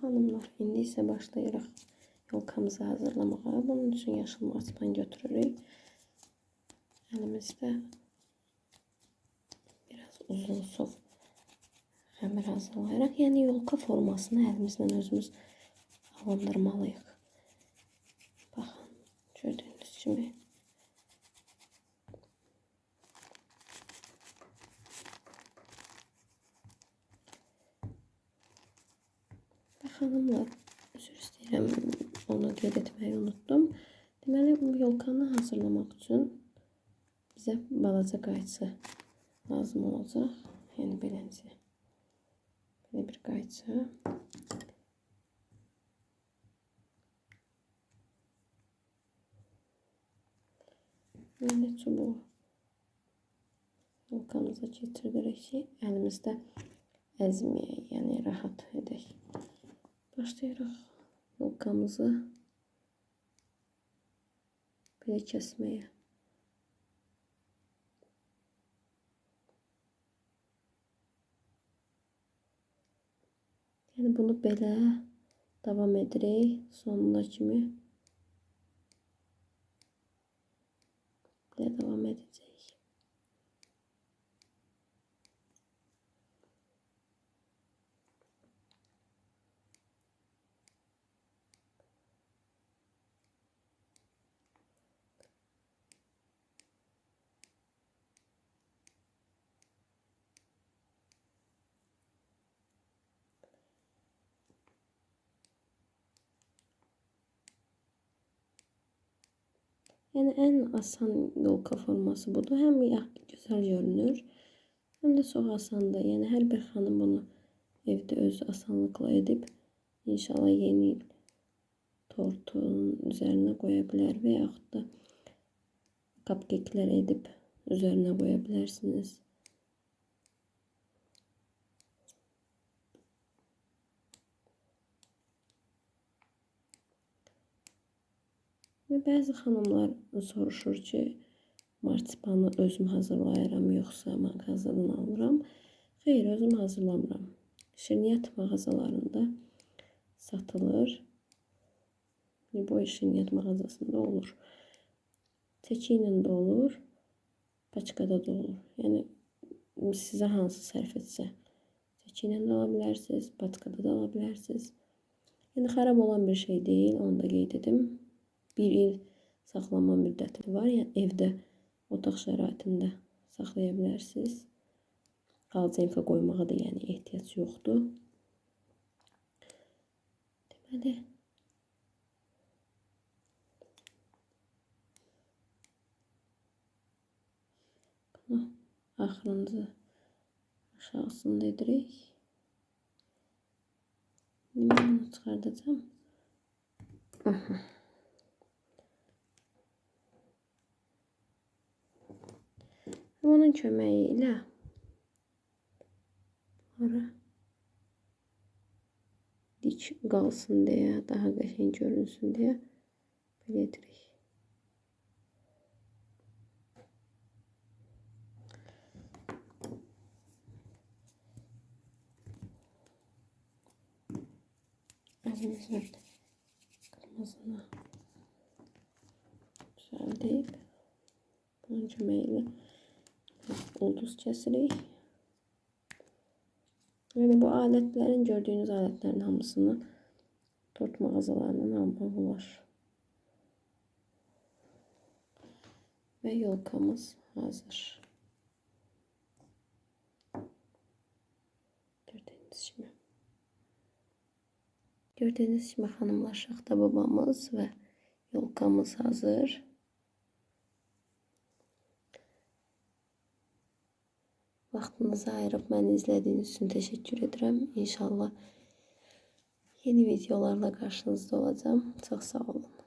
hanımlar, indi isə başlayırıq yolkamızı hazırlamağa. Bunun üçün yaşıl marsipan götürürük. Əlimizdə biraz uzun sov xəmir hazırlayırıq. Yəni yolka formasını əlimizlə özümüz alındırmalıyıq. Baxın, gördüyünüz kimi. Xanımlar, üzr istəyirəm, onu qeyd etməyi unutdum. Deməli, bu yolkanı hazırlamaq üçün bizə balaca qayçı lazım olacaq. Yəni beləncə. Belə bir qayçı. Belə çubuğu yolkamıza keçirdirək ki, əlimizdə əzməyək, yəni rahat edək. Başlayırıq yolkamızı belə kəsməyə. Yəni bunu belə davam edirik sonuna kimi. Belə davam edəcəyik. Yani en asan yolka forması budur. Hem güzel görünür hem de çox asandır. Yəni hər bir xanım bunu evdə öz asanlıqla edib inşallah yeni il tortun üzərinə qoya bilər və yaxud da cupcake'lər edib üzərinə qoya bilərsiniz. Və bəzi xanımlar soruşur ki, marsipanı özüm hazırlayıram yoxsa mağazadan alıram? Xeyr, özüm hazırlamıram. Şirniyyat mağazalarında satılır. Bu şirniyyat mağazasında olur. Çəki ilə də olur, paçkada da olur. Yəni sizə hansı sərf etsə, çəki ilə də ala bilərsiniz, paçkada da ala bilərsiniz. Yəni xarab olan bir şey deyil, onu da qeyd edim bir il saxlama müddəti var. Yəni evdə otaq şəraitində saxlaya bilərsiniz. Xalçenka qoymağa da yəni ehtiyac yoxdur. Deməli bunu axırıncı aşağısında edirik. Limonu çıxardacağım. Aha. Onun köməyi ara dik qalsın deyə, daha qəşəng görünsün deyə belə edirik. Əlimizlə qırmızını düzəldib bunun köməyi ulduz kesirik. Yani bu aletlerin gördüğünüz aletlerin hamısını tort mağazalarından almaq olar. Ve yolkamız hazır. Gördüğünüz gibi. Gördüğünüz gibi hanımlar şaxta babamız ve yolkamız hazır. Vaxtınızı ayırıb məni izlədiyiniz üçün təşəkkür edirəm. İnşallah yeni videolarla qarşınızda olacağım. Çox sağ olun.